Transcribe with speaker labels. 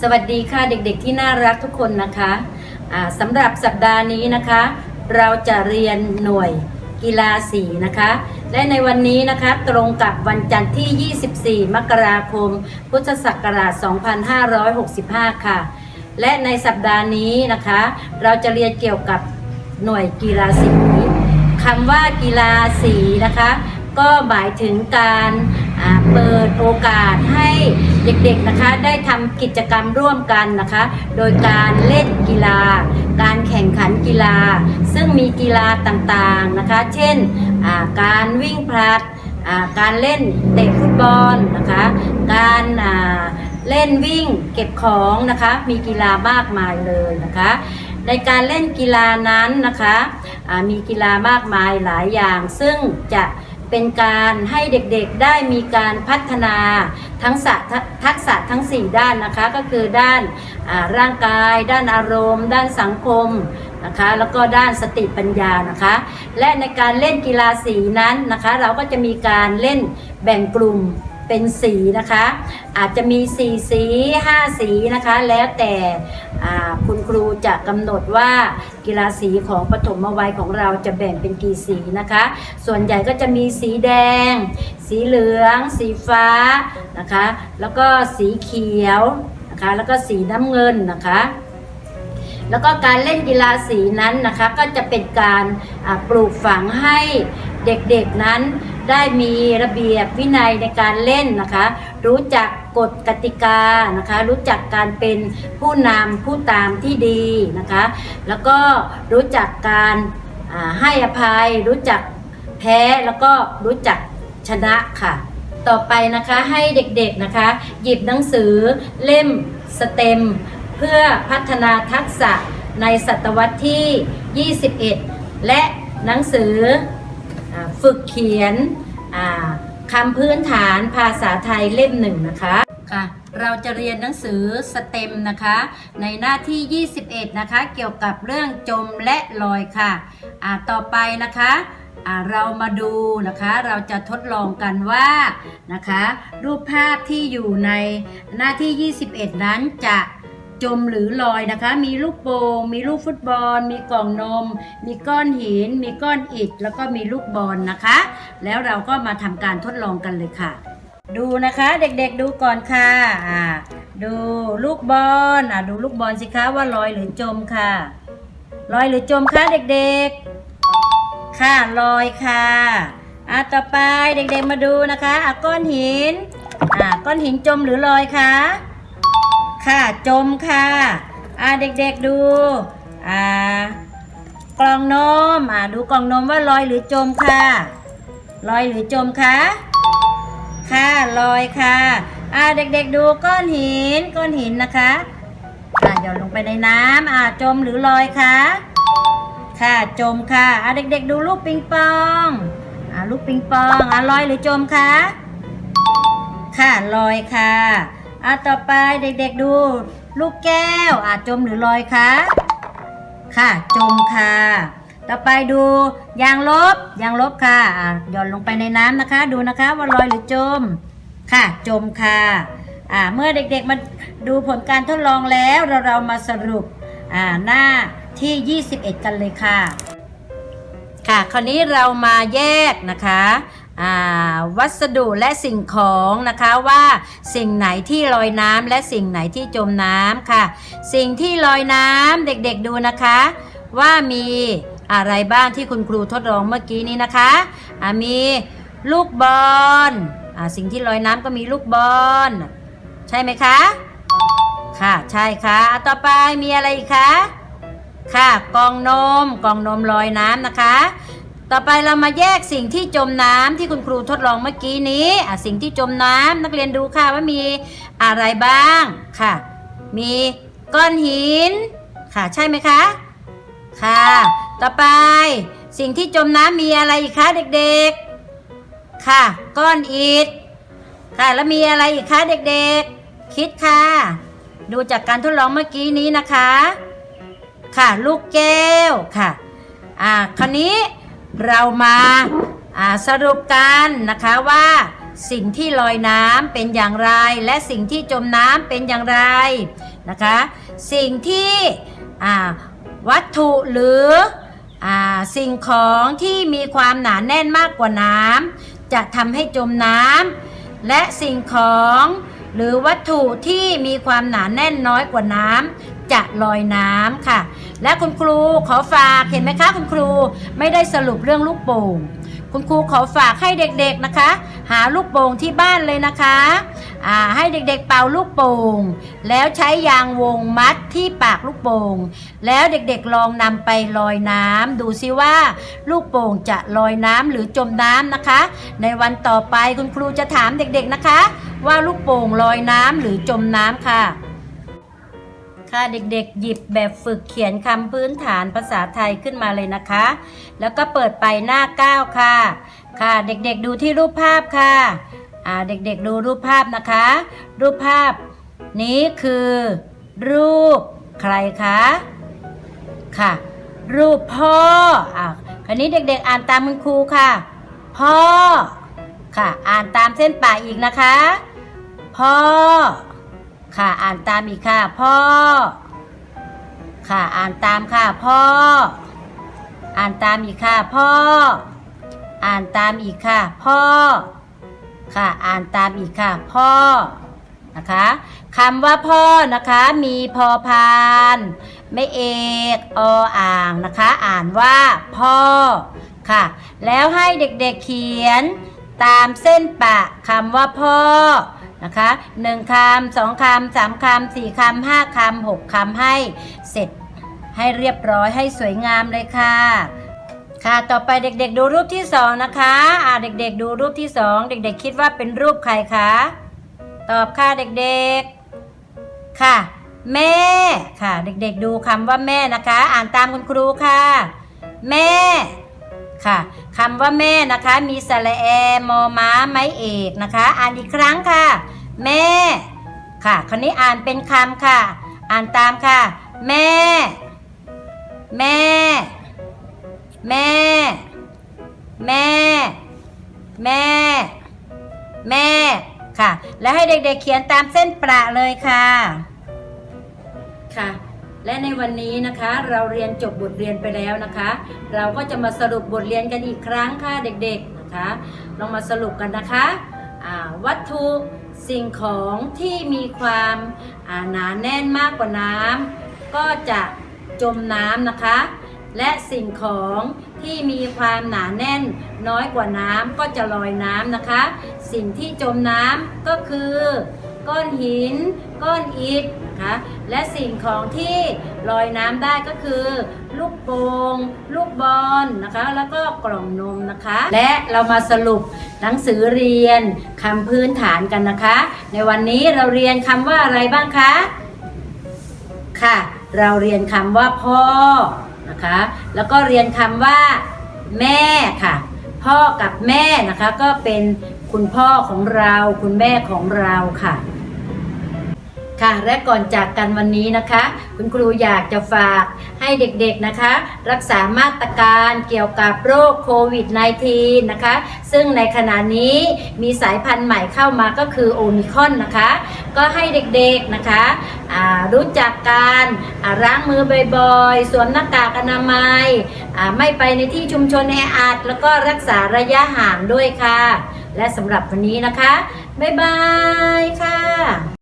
Speaker 1: สวัสดีค่ะเด็กๆที่น่ารักทุกคนนะคะสำหรับสัปดาห์นี้นะคะ เราจะเรียนหน่วยกีฬาสีนะคะ และในวันนี้นะคะตรงกับวันจันทร์ที่ 24 มกราคม พุทธศักราช 2565 ค่ะ และในสัปดาห์นี้นะคะ เราจะเรียนเกี่ยวกับหน่วยกีฬาสีคำว่ากีฬาสีนะคะ ก็หมายถึงการเปิดโอกาสให้ เด็กๆนะคะได้ทำกิจกรรมร่วมกันนะคะ โดยการเล่นกีฬา การแข่งขันกีฬา ซึ่งมีกีฬาต่างๆนะคะ เช่นการวิ่งผลัดการเล่นเตะฟุตบอลนะคะ การเล่นวิ่งเก็บของนะคะ มีกีฬามากมายเลยนะคะ ในการเล่นกีฬานั้นนะคะมีกีฬามากมายหลายอย่าง ซึ่งจะ เป็นการให้เด็กๆได้มีการพัฒนาทั้งทักษะทั้ง 4 ด้านนะคะก็คือด้านร่างกาย ด้านอารมณ์ ด้านสังคมนะคะแล้วก็ด้านสติปัญญานะคะ และในการเล่นกีฬาสีนั้นนะคะ เราก็จะมีการเล่นแบ่งกลุ่ม เป็นสีนะคะ อาจจะมี 4 สี 5 สีนะคะ แล้วแต่คุณครูจะกำหนดว่ากีฬาสีของปฐมวัยของเราจะแบ่งเป็นกี่สีนะคะ ส่วนใหญ่ก็จะมีสีแดง สีเหลือง สีฟ้านะคะ แล้วก็สีเขียวนะคะ แล้วก็สีน้ำเงินนะคะแล้วก็การเล่นกีฬาสีนั้นนะคะก็จะเป็นการปลูกฝังให้เด็กๆนั้น ได้มีระเบียบวินัยในการเล่นนะคะ รู้จักกฎกติกานะคะ รู้จักการเป็นผู้นำผู้ตามที่ดีนะคะ แล้วก็รู้จักการให้อภัย รู้จักแพ้แล้วก็รู้จักชนะค่ะ ต่อไปนะคะให้เด็กๆนะคะ หยิบหนังสือเล่มสเต็ม เพื่อพัฒนาทักษะในศตวรรษที่ 21 และหนังสือฝึกเขียน คำพื้นฐานภาษาไทยเล่มหนึ่งนะคะค่ะเราจะเรียนหนังสือสเต็มนะคะ ในหน้าที่ 21 นะคะ เกี่ยวกับเรื่องจมและลอยค่ะอ่าต่อไปนะคะอ่าเรามาดูนะคะเราจะทดลองกันว่านะคะ รูปภาพที่อยู่ในหน้าที่ 21 นั้นจะ จมหรือลอยนะคะ มีลูกโป่งมีลูกฟุตบอล มีกล่องนม มีก้อนหิน มีก้อนอิฐ แล้วก็มีลูกบอลนะคะ แล้วเราก็มาทำการทดลองกันเลยค่ะ ดูนะคะเด็กๆดูก่อนค่ะอ่าดูลูกบอลอ่าดูลูกบอลสิคะว่าลอยหรือจมค่ะ ลอยหรือจมคะเด็กๆ ค่ะลอยค่ะอ่าต่อไปเด็กๆมาดูนะคะอ่าก้อนหินอ่าก้อนหินจมหรือลอยคะ ค่ะ จมค่ะอ่าเด็กๆดูอ่ากล่องนมอ่าดูกล่องนมว่าลอยหรือจมค่ะ ลอยหรือจมคะค่ะลอยค่ะอ่าเด็กๆดูก้อนหินก้อนหินนะคะอ่าหย่อนลงไปในน้ำอ่าจมหรือลอยคะค่ะจมค่ะอ่าเด็กๆ ดูลูกปิงปองอ่าลูกปิงปองอ่าลอยหรือจมคะค่ะลอยค่ะ อะต่อไปเด็กๆดู ลูกแก้วอะจมหรือลอยคะค่ะ จมค่ะ ต่อไปดูยางลบยางลบค่ะอะหย่อนลงไปในน้ำนะคะ ดูนะคะว่าลอยหรือจม ค่ะ จมค่ะอ่าเมื่อเด็กๆมาดูผลการทดลองแล้วเราเรามาสรุปอ่าหน้าที่ 21 กันเลยค่ะ ค่ะ คราวนี้เรามาแยกนะคะ วัสดุและสิ่งของนะคะว่าสิ่งไหนที่ลอยน้ำและสิ่งไหนที่จมน้ำค่ะ สิ่งที่ลอยน้ำเด็กๆดูนะคะ ว่ามีอะไรบ้างที่คุณครูทดลองเมื่อกี้นี้นะคะมีลูกบอลสิ่งที่ลอยน้ำก็มีลูกบอลใช่ไหมคะ ค่ะใช่ค่ะอะต่อไปมีอะไรอีกคะค่ะกองนมกองนมลอยน้ำนะคะ ต่อไปเรามาแยกสิ่งที่จมน้ำที่คุณครูทดลองเมื่อกี้นี้สิ่งที่จมน้ำนักเรียนดูค่ะว่ามีอะไรบ้างค่ะ มีก้อนหินค่ะใช่ไหมคะ ค่ะ ต่อไปสิ่งที่จมน้ำมีอะไรอีกคะเด็กๆ ค่ะ ก้อนอิฐค่ะแล้วมีอะไรอีกคะเด็กๆ คิดค่ะ ดูจากการทดลองเมื่อกี้นี้นะคะ ค่ะลูกแก้วค่ะอ่าคราวนี้ เรามาาสรุปกันนะคะว่าสิ่งที่ลอยน้ำเป็นอย่างไร และสิ่งที่จมน้ำเป็นอย่างไรนะคะ สิ่งที่วัตถุหรืออสิ่งของที่มีความหนาแน่นมากกว่าน้ำจะทำให้จมน้ำและสิ่งของหรือวัตถุที่มีความหนาแน่นน้อยกว่าน้ำจะลอยน้ำค่ะ และคุณครูขอฝากเห็นไหมคะคุณครูไม่ได้สรุปเรื่องลูกโป่งคุณครูขอฝากให้เด็กๆนะคะ หาลูกโป่งที่บ้านเลยนะคะให้เด็กๆเป่าลูกโป่งแล้วใช้ยางวงมัดที่ปากลูกโป่งแล้วเด็กๆลองนำไปลอยน้ำดูซิว่า ลูกโป่งจะลอยน้ำหรือจมน้ำนะคะ ในวันต่อไปคุณครูจะถามเด็กๆนะคะ ว่าลูกโป่งลอยน้ำหรือจมน้ำค่ะ เด็กๆ หยิบแบบฝึกเขียนคำพื้นฐานภาษาไทยขึ้นมาเลยนะคะ แล้วก็เปิดไปหน้า 9 ค่ะ ค่ะ เด็กๆดูที่รูปภาพค่ะ อ่า เด็กๆดูรูปภาพนะคะ รูปภาพ นี้คือ รูปใครคะ ค่ะ รูปพ่อ อะคราวนี้เด็กๆ อ่านตามคุณครูค่ะ พ่อ ค่ะ อ่านตามเส้นป่ากอีกนะคะ พ่อ ค่ะอ่านตามอีกค่ะ พ่อ ค่ะอ่านตามค่ะ พ่อ อ่านตามอีกค่ะ พ่อ อ่านตามอีกค่ะ พ่อ ค่ะอ่านตามอีกค่ะ พ่อนะคะคำว่าพ่อนะคะมีพอพานไม่เอกออ่างนะคะ อ่านว่าพ่อค่ะ แล้วให้เด็กๆเขียนตามเส้นปะคำว่าพ่อ นะคะหนึ่งคำสองคำสามคำสี่คำห้าคำหกคำให้เสร็จให้เรียบร้อยให้สวยงามเลยค่ะ ค่ะต่อไปเด็กๆดูรูปที่สองนะคะอ่าเด็กๆดูรูปที่สองเด็กๆคิดว่าเป็นรูปใครคะตอบค่ะเด็กๆค่ะ แม่ค่ะ เด็กๆดูคำว่าแม่นะคะ อ่านตามคุณครูค่ะ แม่ ค่ะคำว่าแม่นะคะ มีสระแอมอม้าไม้เอกนะคะ อ่านอีกครั้งค่ะ แม่ ค่ะคราวนี้อ่านเป็นคำค่ะ อ่านตามค่ะ แม่ แม่ แม่ แม่ แม่ แม่ค่ะ แล้วให้เด็กๆเขียนตามเส้นประเลยค่ะ ค่ะ และในวันนี้นะคะเราเรียนจบบทเรียนไปแล้วนะคะ เราก็จะมาสรุปบทเรียนกันอีกครั้งค่ะเด็กๆนะคะลองมาสรุปกันนะคะวัตถุสิ่งของที่มีความาหนาแน่นมากกว่าน้ำก็จะจมน้ำนะคะ และสิ่งของที่มีความหนาแน่นน้อยกว่าน้ำก็จะลอยน้ำนะคะ สิ่งที่จมน้ำก็คือ ก้อนหิน ก้อนอิฐนะคะและสิ่งของที่ลอยน้ำได้ก็คือ ลูกโป่งลูกบอลนะคะ แล้วก็กล่องนมนะคะ และเรามาสรุปหนังสือเรียนคำพื้นฐานกันนะคะ ในวันนี้เราเรียนคำว่าอะไรบ้างคะค่ะ เราเรียนคำว่าพ่อนะคะ แล้วก็เรียนคำว่าแม่ค่ะ พ่อกับแม่นะคะก็เป็นคุณพ่อของเรา คุณแม่ของเราค่ะ ค่ะ และก่อนจากกันวันนี้นะคะ คุณครูอยากจะฝากให้เด็กๆนะคะ รักษามาตรการเกี่ยวกับโรคโควิด -19 นะคะ ซึ่งในขณะนี้มีสายพันธุ์ใหม่เข้ามาก็คือโอมิคอนนะคะ ก็ให้เด็กๆนะคะรู้จักการล้างมือบ่อยๆ สวมหน้ากากอนามัย ไม่ไปในที่ชุมชนแออัดแล้วก็รักษาระยะห่างด้วยค่ะ และสำหรับวันนี้นะคะ บ๊ายบายค่ะ